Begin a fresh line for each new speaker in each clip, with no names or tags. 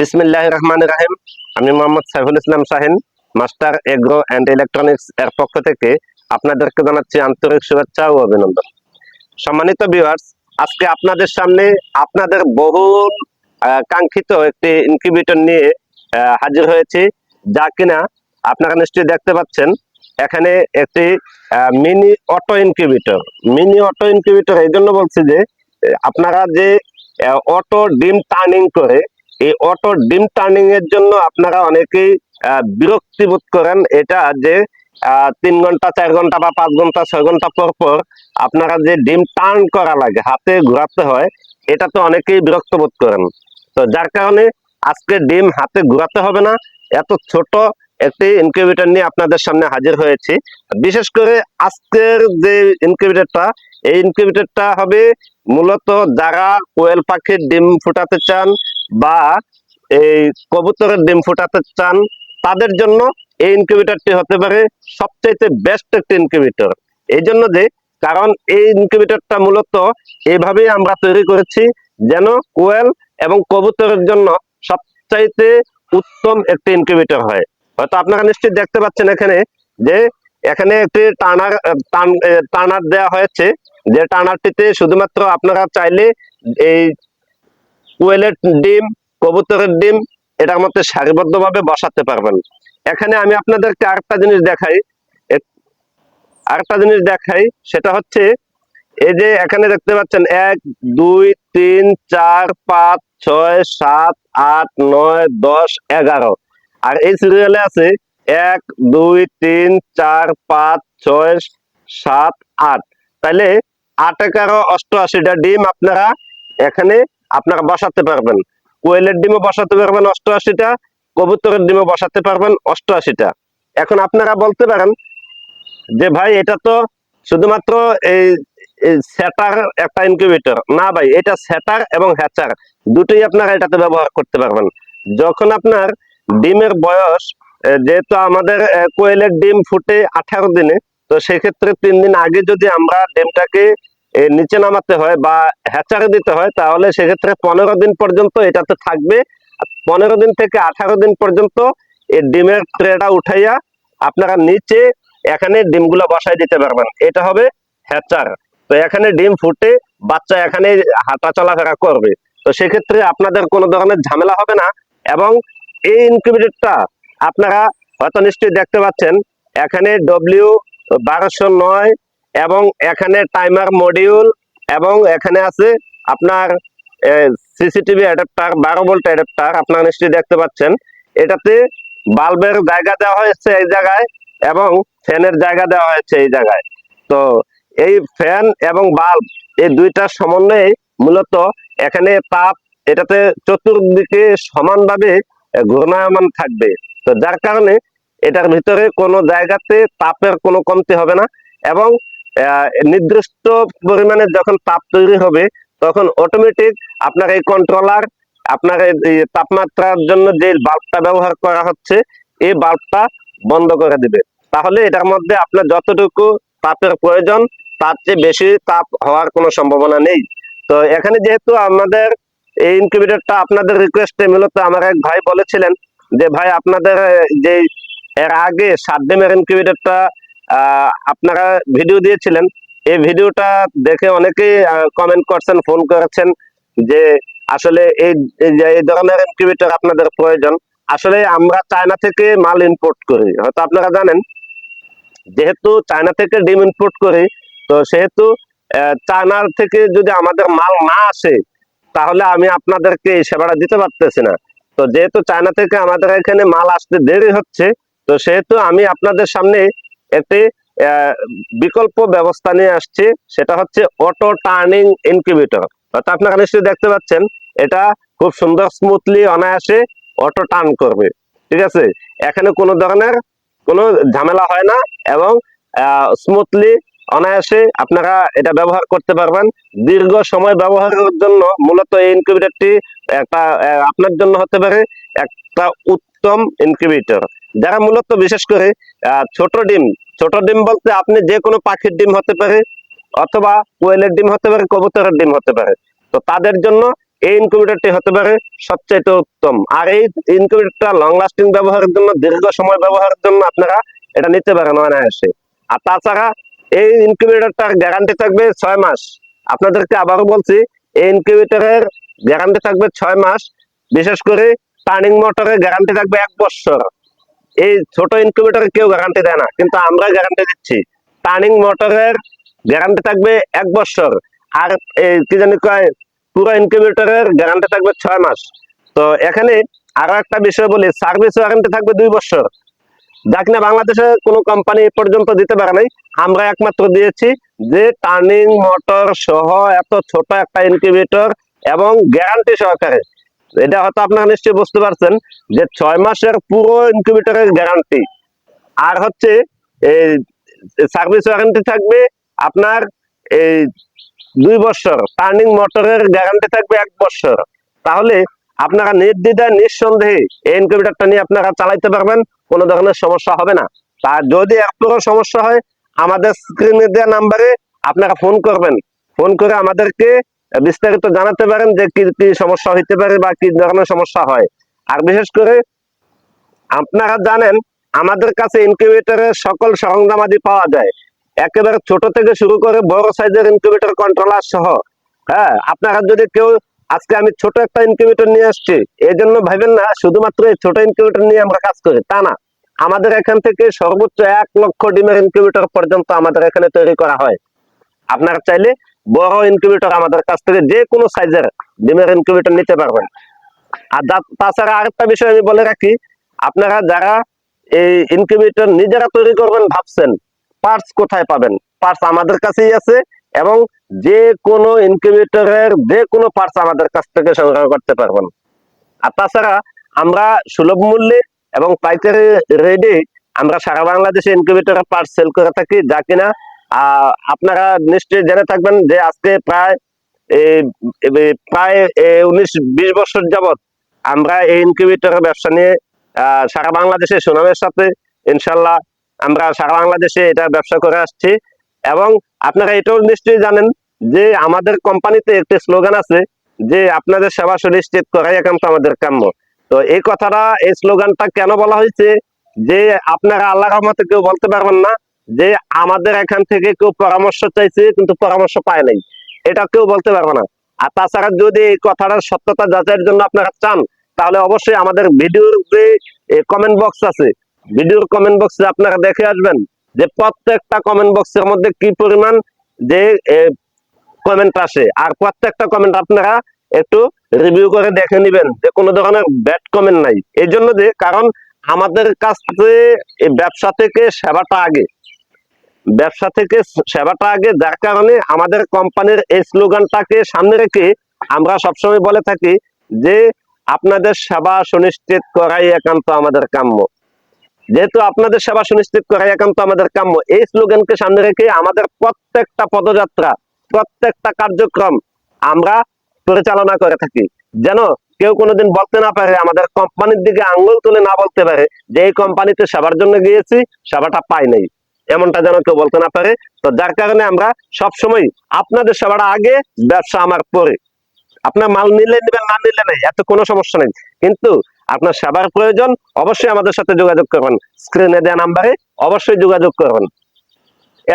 বিসমিল্লাহ রহমান রাহেম আমি Mohammad Saiful Islam Shahin master agro and electronics এর পক্ষ থেকে আপনাদেরকে জানাচ্ছি আন্তরিক শুভেচ্ছা ও অভিনন্দন সম্মানিত ভিউয়ার্স আজকে আপনাদের সামনে আপনাদের বহু কাঙ্ক্ষিত একটি ইনকিউবেটর নিয়ে হাজির হয়েছি যা কিনা আপনারা নিশ্চয়ই দেখতে পাচ্ছেন এখানে একটি mini auto incubator mini auto incubator এই জন্য বলছি যে আপনারা যে অটো ডিম টার্নিং করে এই অটো ডিম টার্নিং এর জন্য আপনারা অনেকেই বিরক্তি বোধ করেন এটা যে তিন ঘন্টা চার ঘন্টা বা পাঁচ ঘন্টা ছয় ঘন্টা পর পর আপনারা যে ডিম টার্ন করা লাগে হাতে ঘোরাতে হয় এটা তো অনেকেই বিরক্ত বোধ করেন তো যার কারণে আজকে ডিম হাতে ঘোরাতে হবে না এত ছোট একটি ইনকিউবেটর নিয়ে আপনাদের সামনে হাজির হয়েছি বিশেষ করে আজকের যে ইনকিউবেটরটা এই ইনকিউবেটরটা হবে মূলত যারা কোয়েল পাখির ডিম ফুটাতে চান বা এই কবুতরের ডিম ফোটাতে চান তাদের জন্য এই ইনকিউবেটরটি হতে পারে সবচাইতে বেস্ট একটি ইনকিউবেটর এই জন্য যে কারণ এই ইনকিউবেটরটা মূলত এভাবেই আমরা তৈরি করেছি যেন কোয়েল এবং কবুতরের জন্য সবচাইতে উত্তম একটি ইনকিউবেটর হয় হয়তো আপনারা নিশ্চয়ই দেখতে পাচ্ছেন এখানে যে এখানে একটি টানার টানার দেওয়া হয়েছে যে টানারটিতে শুধুমাত্র আপনারা চাইলে এই কোয়েলের ডিম কবুতরের ডিম এটার মধ্যে সারিবদ্ধভাবে বসাতে পারবেন এখানে আমি আপনাদেরকে আরেকটা জিনিস দেখাই আরেকটা জিনিস দেখাই সেটা হচ্ছে এই যে এখানে দেখতে পাচ্ছেন এক দুই তিন চার পাঁচ ছয় সাত আট নয় দশ এগারো আর এই সিরিয়ালে আছে এক দুই তিন চার পাঁচ ছয় সাত আট তাহলে আট এগারো অষ্টআশিটা ডিম আপনারা এখানে আপনারা বসাতে পারবেন কোয়েলের ডিমও বসাতে পারবেন অষ্টআশিটা কবুতরের ডিমও বসাতে পারবেন অষ্টআশিটা এখন আপনারা বলতে পারেন যে ভাই এটা তো শুধুমাত্র এই সেটার একটা ইনকিউবেটর না ভাই এটা সেটার এবং হ্যাচার দুটোই আপনারা এটাতে ব্যবহার করতে পারবেন যখন আপনার ডিমের বয়স যেহেতু আমাদের কোয়েলের ডিম ফুটে আঠারো দিনে তো সেক্ষেত্রে তিন দিন আগে যদি আমরা ডিমটাকে নিচে নামাতে হয় বা হ্যাচারে দিতে হয় তাহলে সেক্ষেত্রে পনেরো দিন পর্যন্ত এটাতে থাকবে পনেরো দিন থেকে আঠারো দিন পর্যন্ত এই ডিমের ট্রেটা উঠাইয়া আপনারা নিচে এখানে ডিমগুলো বসাই দিতে পারবেন এটা হবে হ্যাচার তো এখানে ডিম ফুটে বাচ্চা এখানে হাঁটা চলাফেরা করবে তো সেক্ষেত্রে আপনাদের কোনো ধরনের ঝামেলা হবে না এবং এই ইনকিউবেটরটা আপনারা হয়তো নিশ্চয়ই দেখতে পাচ্ছেন এখানে ডব্লিউ বারোশো নয় এবং এখানে টাইমার মডিউল এবং এখানে আছে আপনার সিসিটিভি অ্যাডাপ্টার বারো ভোল্ট অ্যাডাপ্টার আপনার নিশ্চয়ই দেখতে পাচ্ছেন এটাতে বাল্বের জায়গা দেওয়া হয়েছে এই জায়গায় এবং ফ্যানের জায়গা দেওয়া হয়েছে এই জায়গায় তো এই ফ্যান এবং বাল্ব এই দুইটার সমন্বয়ে মূলত এখানে তাপ এটাতে চতুর্দিকে সমানভাবে ঘূর্ণায়মান থাকবে তো যার কারণে এটার ভিতরে কোনো জায়গাতে তাপের কোনো কমতি হবে না এবং নির্দিষ্ট পরিমাণে যখন তাপ তৈরি হবে তখন অটোমেটিক আপনার এই কন্ট্রোলার আপনার তাপমাত্রার জন্য যে বাল্বটা ব্যবহার করা হচ্ছে এই বাল্বটা বন্ধ করে দিবে তাহলে এটার মধ্যে আপনার যতটুকু তাপের প্রয়োজন তার চেয়ে বেশি তাপ হওয়ার কোনো সম্ভাবনা নেই তো এখানে যেহেতু আমাদের এই ইনকিউবেটরটা আপনাদের রিকোয়েস্টে মূলত আমার এক ভাই বলেছিলেন যে ভাই আপনাদের যে এর আগে সাত ডিমের ইনকিউবেটরটা আপনারা ভিডিও দিয়েছিলেন এই ভিডিওটা দেখে অনেকেই কমেন্ট করছেন ফোন করেছেন যে আসলে এই এই ধরনের ইনকিউবেটার আপনাদের প্রয়োজন আসলে আমরা চায়না থেকে মাল ইম্পোর্ট করি হয়তো আপনারা জানেন যেহেতু চায়না থেকে ডিম ইম্পোর্ট করি তো সেহেতু চায়নার থেকে যদি আমাদের মাল না আসে তাহলে আমি আপনাদেরকে এই সেবাটা দিতে পারতেছি না তো যেহেতু চায়না থেকে আমাদের এখানে মাল আসতে দেরি হচ্ছে তো সেহেতু আমি আপনাদের সামনে এতে বিকল্প ব্যবস্থা নিয়ে আসছে সেটা হচ্ছে অটো টার্নিং ইনকিউবেটর অর্থাৎ আপনারা নিশ্চয়ই দেখতে পাচ্ছেন এটা খুব সুন্দর স্মুথলি অনায়াসে অটো টার্ন করবে ঠিক আছে এখানে কোনো ধরনের কোনো ঝামেলা হয় না এবং স্মুথলি অনায়াসে আপনারা এটা ব্যবহার করতে পারবেন দীর্ঘ সময় ব্যবহারের জন্য মূলত এই ইনকিউবেটরটি একটা আপনার জন্য হতে পারে এক একটা উত্তম ইনকিউবেটর যারা মূলত বিশেষ করে ছোট ডিম ছোট ডিম বলতে আপনি যে কোনো পাখির ডিম হতে পারে অথবা কোয়েলের ডিম হতে পারে কবুতরের ডিম হতে পারে তো তাদের জন্য এই ইনকিউবেটরটি হতে পারে সবচেয়ে উত্তম আর এই ইনকিউবেটরটা লং লাস্টিং ব্যবহারের জন্য দীর্ঘ সময় ব্যবহারের জন্য আপনারা এটা নিতে পারেন অনায়াসে আর তাছাড়া এই ইনকিউবেটরটার গ্যারান্টি থাকবে ছয় মাস আপনাদেরকে আবারও বলছি এই ইনকিউবেটরের গ্যারান্টি থাকবে ছয় মাস বিশেষ করে টার্নিং মোটরের গ্যারান্টি থাকবে এক বছর এই ছোট ইনকিউবেটরে কেউ গ্যারান্টি দেয় না কিন্তু আমরা গ্যারান্টি দিচ্ছি টার্নিং মোটরের গ্যারান্টি থাকবে এক বছর আর কি জানি কয় পুরো ইনকিউবেটরের গ্যারান্টি থাকবে ছয় মাস তো এখানে আরো একটা বিষয় বলি সার্ভিস ওয়ারেন্টি থাকবে দুই বছর যা কিনা বাংলাদেশে কোনো কোম্পানি এ পর্যন্ত দিতে পারে নাই আমরা একমাত্র দিয়েছি যে টার্নিং মোটর সহ এত ছোট একটা ইনকিউবেটর এবং গ্যারান্টি সহকারে এটা হয়তো আপনারা নিশ্চয়ই বুঝতে পারছেন যে ছয় মাসের পুরো ইনকিউবেটরের গ্যারান্টি আর হচ্ছে এই সার্ভিস ওয়ারেন্টি থাকবে আপনার এই দুই বছর টার্নিং মোটরের গ্যারান্টি থাকবে এক বছর তাহলে আপনারা নির্দ্বিধায় নিঃসন্দেহে এই ইনকিউবেটরটা নিয়ে আপনারা চালাইতে পারবেন কোনো ধরনের সমস্যা হবে না তা যদি একটুকু সমস্যা হয় আমাদের স্ক্রিনে দেওয়া নাম্বারে আপনারা ফোন করবেন ফোন করে আমাদেরকে বিস্তারিত জানাতে পারেন যে কি কি সমস্যা হইতে পারে বা কি ধরনের সমস্যা হয় আর বিশেষ করে আপনারা জানেন আমাদের কাছে ইনকিউবেটারের সকল সরঞ্জামাদি পাওয়া যায় একেবারে ছোট থেকে শুরু করে বড় সাইজের ইনকিউবেটার কন্ট্রোলার সহ হ্যাঁ আপনারা যদি কেউ আজকে আমি ছোট একটা ইনকিউবেটার নিয়ে আসছি এই জন্য ভাবেন না শুধুমাত্র এই ছোট ইনকিউবেটার নিয়ে আমরা কাজ করি তা না আমাদের এখান থেকে সর্বোচ্চ এক লক্ষ ডিমের ইনকিউবেটার পর্যন্ত আমাদের এখানে তৈরি করা হয় আপনারা চাইলে বড় ইনকিউবেটর আমাদের কাছ থেকে যে কোনো সাইজের ডিমের ইনকিউবেটর নিতে পারবেন আর তাছাড়া আরেকটা বিষয় আমি বলে রাখি আপনারা যারা এই ইনকিউবেটর নিজেরা তৈরি করবেন ভাবছেন পার্টস কোথায় পাবেন পার্টস আমাদের কাছেই আছে এবং যে কোনো ইনকিউবেটরের যে কোনো পার্টস আমাদের কাছ থেকে সংগ্রহ করতে পারবেন আর তাছাড়া আমরা সুলভ মূল্যে এবং পাইকারি রেডে আমরা সারা বাংলাদেশে ইনকিউবেটরের পার্টস সেল করে থাকি যা কিনা আপনারা নিশ্চয়ই জেনে থাকবেন যে আজকে প্রায় প্রায় উনিশ বিশ বছর যাবৎ আমরা এই ইনকিউবেটর ব্যবসা নিয়ে সারা বাংলাদেশে সুনামের সাথে ইনশাল্লাহ আমরা সারা বাংলাদেশে এটা ব্যবসা করে আসছি এবং আপনারা এটাও নিশ্চয়ই জানেন যে আমাদের কোম্পানিতে একটি স্লোগান আছে যে আপনাদের সেবা সুনিশ্চিত করাই একান্ত আমাদের কাম্য তো এই কথাটা এই স্লোগানটা কেন বলা হয়েছে যে আপনারা আল্লাহ রহমতে কেউ বলতে পারবেন না যে আমাদের এখান থেকে কেউ পরামর্শ চাইছে কিন্তু পরামর্শ পায় নাই এটা কেউ বলতে পারবে না আর তাছাড়া যদি এই কথাটার সত্যতা যাচাইয়ের জন্য আপনারা চান তাহলে অবশ্যই আমাদের ভিডিওর যে কমেন্ট বক্স আছে ভিডিওর কমেন্ট বক্সে আপনারা দেখে আসবেন যে প্রত্যেকটা কমেন্ট বক্সের মধ্যে কি পরিমাণ যে কমেন্ট আসে আর প্রত্যেকটা কমেন্ট আপনারা একটু রিভিউ করে দেখে নেবেন যে কোনো ধরনের ব্যাড কমেন্ট নাই এই জন্য যে কারণ আমাদের কাছে ব্যবসা থেকে সেবাটা আগে ব্যবসা থেকে সেবাটা আগে যার কারণে আমাদের কোম্পানির এই স্লোগানটাকে সামনে রেখে আমরা সবসময় বলে থাকি যে আপনাদের সেবা সুনিশ্চিত করাই একান্ত আমাদের কাম্য যেহেতু আপনাদের সেবা সুনিশ্চিত করাই একান্ত আমাদের কাম্য এই স্লোগানকে সামনে রেখে আমাদের প্রত্যেকটা পদযাত্রা প্রত্যেকটা কার্যক্রম আমরা পরিচালনা করে থাকি যেন কেউ কোনোদিন বলতে না পারে আমাদের কোম্পানির দিকে আঙ্গুল তুলে না বলতে পারে যে এই কোম্পানিতে সেবার জন্য গিয়েছি সেবাটা পাই নাই এমনটা যেন কেউ বলতে না পারে তো যার কারণে আমরা সবসময় আপনাদের সবার আগে ব্যবসা আমার পরে আপনার মাল নিলে নেবেন না নিলে নেই এত কোনো সমস্যা নেই কিন্তু আপনার সেবার প্রয়োজন অবশ্যই আমাদের সাথে যোগাযোগ করবেন স্ক্রিনে দেওয়া নাম্বারে অবশ্যই যোগাযোগ করবেন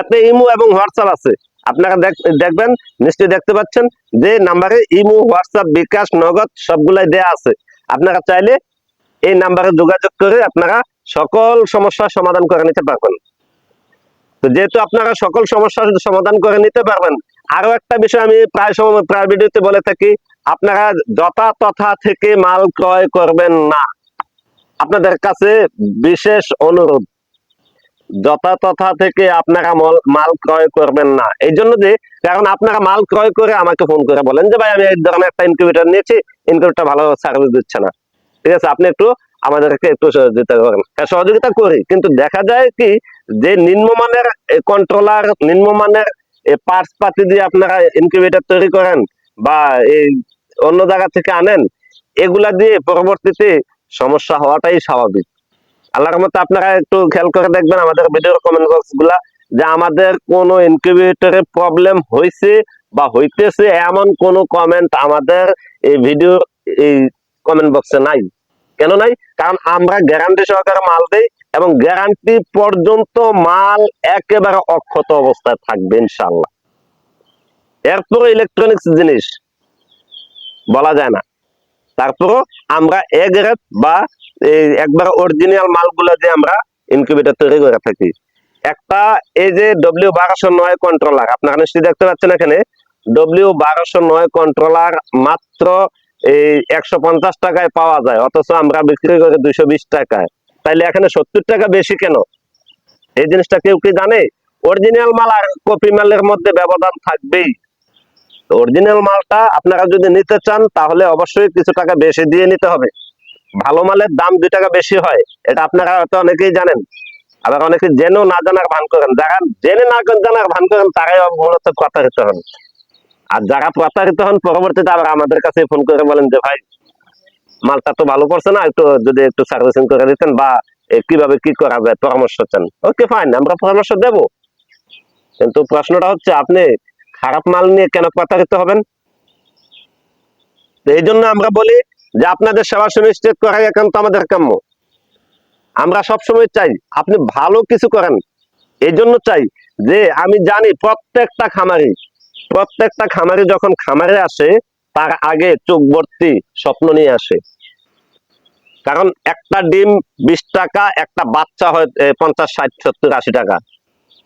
এতে ইমো এবং হোয়াটসঅ্যাপ আছে আপনারা দেখবেন নিশ্চয়ই দেখতে পাচ্ছেন যে নাম্বারে ইমো হোয়াটসঅ্যাপ বিকাশ নগদ সবগুলাই দেয়া আছে আপনারা চাইলে এই নাম্বারে যোগাযোগ করে আপনারা সকল সমস্যার সমাধান করে নিতে পারবেন তো যেহেতু আপনারা সকল সমস্যার সমাধান করে নিতে পারবেন আরো একটা বিষয় আমি প্রায় সময় প্রায় ভিডিওতে বলে থাকি আপনারা যথা তথা থেকে মাল ক্রয় করবেন না আপনাদের কাছে বিশেষ অনুরোধ যথা তথা থেকে আপনারা মাল ক্রয় করবেন না এই জন্য যে কারণ আপনারা মাল ক্রয় করে আমাকে ফোন করে বলেন যে ভাই আমি এই ধরনের একটা ইনকিউবেটার নিয়েছি ইনকিউবেটার ভালো সার্ভিস দিচ্ছে না ঠিক আছে আপনি একটু আমাদেরকে একটু সহযোগিতা করেন সহযোগিতা করি কিন্তু দেখা যায় কি যে নিম্নমানের কন্ট্রোলার নিম্নমানের পার্টস পাতি দিয়ে আপনারা ইনকিউবেটার তৈরি করেন বা এই অন্য জায়গা থেকে আনেন এগুলা দিয়ে পরবর্তীতে সমস্যা হওয়াটাই স্বাভাবিক আল্লাহর মতো আপনারা একটু খেয়াল করে দেখবেন আমাদের ভিডিও কমেন্ট বক্স গুলা যে আমাদের কোন ইনকিউবেটরে প্রবলেম হয়েছে বা হইতেছে এমন কোনো কমেন্ট আমাদের এই ভিডিও এই কমেন্ট বক্সে নাই কেন নাই কারণ আমরা গ্যারান্টি সহকারে মাল দেই এবং গ্যারান্টি পর্যন্ত মাল একেবারে অক্ষত অবস্থায় থাকবে ইনশাল্লাহ এরপরে ইলেকট্রনিক্স জিনিস বলা যায় না তারপরও আমরা এ রেট বা একবার অরিজিনাল মালগুলো যে আমরা ইনকিউবেটার তৈরি করে থাকি একটা এই যে ডব্লিউ বারোশো নয় কন্ট্রোলার আপনারা নিশ্চয়ই দেখতে পাচ্ছেন এখানে ডব্লিউ বারোশো নয় কন্ট্রোলার মাত্র এই একশো পঞ্চাশ টাকায় পাওয়া যায় অথচ আমরা বিক্রি করি দুইশো বিশ টাকায় তাইলে এখানে সত্তর টাকা বেশি কেন এই জিনিসটা কেউ কি জানে অরিজিনাল মাল আর কপি মালের মধ্যে ব্যবধান থাকবেই অরিজিনাল মালটা আপনারা যদি নিতে চান তাহলে অবশ্যই কিছু টাকা বেশি দিয়ে নিতে হবে ভালো মালের দাম দুই টাকা বেশি হয় এটা আপনারা হয়তো অনেকেই জানেন আবার অনেকে জেনেও না জানার ভান করেন যারা জেনে না জানার ভান করেন তারাই মূলত কথা হতে হবে আর যারা প্রতারিত হন পরবর্তীতে আবার আমাদের কাছে ফোন করে বলেন যে ভাই মালটা তো ভালো করছে না একটু যদি একটু সার্ভিসিং করে দিতেন বা কিভাবে কি করাবে পরামর্শ চান ওকে ফাইন আমরা পরামর্শ দেব কিন্তু প্রশ্নটা হচ্ছে আপনি খারাপ মাল নিয়ে কেন প্রতারিত হবেন এই জন্য আমরা বলি যে আপনাদের সেবা সুনিশ্চিত করা একান্ত আমাদের কাম্য আমরা সবসময় চাই আপনি ভালো কিছু করেন এই জন্য চাই যে আমি জানি প্রত্যেকটা খামারি প্রত্যেকটা খামারে যখন খামারে আসে তার আগে চোখ ভর্তি স্বপ্ন নিয়ে আসে কারণ একটা ডিম বিশ টাকা একটা বাচ্চা হয় পঞ্চাশ ষাট সত্তর আশি টাকা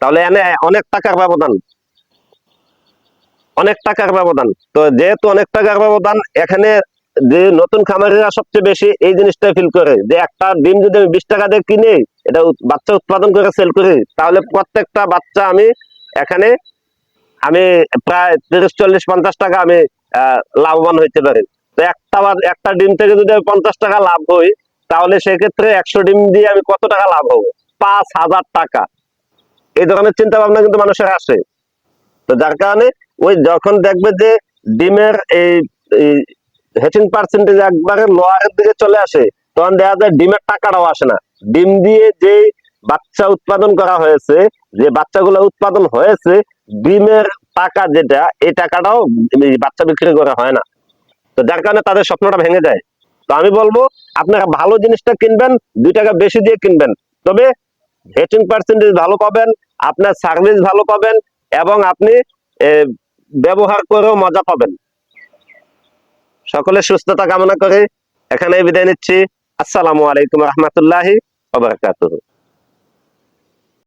তাহলে এনে অনেক টাকার ব্যবধান অনেক টাকার ব্যবধান তো যেহেতু অনেক টাকার ব্যবধান এখানে যে নতুন খামারিরা সবচেয়ে বেশি এই জিনিসটা ফিল করে যে একটা ডিম যদি আমি বিশ টাকা দিয়ে কিনে এটা বাচ্চা উৎপাদন করে সেল করি তাহলে প্রত্যেকটা বাচ্চা আমি এখানে আমি প্রায় তিরিশ চল্লিশ পঞ্চাশ টাকা আমি লাভবান হইতে পারি তো একটা একটা ডিম থেকে যদি আমি পঞ্চাশ টাকা লাভ হই তাহলে সেক্ষেত্রে একশো ডিম দিয়ে আমি কত টাকা লাভ হবো পাঁচ হাজার টাকা এই ধরনের চিন্তা ভাবনা কিন্তু মানুষের আসে তো যার কারণে ওই যখন দেখবে যে ডিমের এই হেচিং পার্সেন্টেজ একবারে লোয়ারের দিকে চলে আসে তখন দেখা যায় ডিমের টাকাটাও আসে না ডিম দিয়ে যে বাচ্চা উৎপাদন করা হয়েছে যে বাচ্চাগুলো উৎপাদন হয়েছে ডিমের টাকা যেটা এই টাকাটাও বাচ্চা বিক্রি করা হয় না তো যার কারণে তাদের স্বপ্নটা ভেঙে যায় তো আমি বলবো আপনারা ভালো জিনিসটা কিনবেন দুই টাকা বেশি দিয়ে কিনবেন তবে হেচিং পার্সেন্টেজ ভালো পাবেন আপনার সার্ভিস ভালো পাবেন এবং আপনি ব্যবহার করেও মজা পাবেন সকলের সুস্থতা কামনা করে এখানে বিদায় নিচ্ছি আসসালামু আলাইকুম রহমতুল্লাহি ওবরাকাতুহু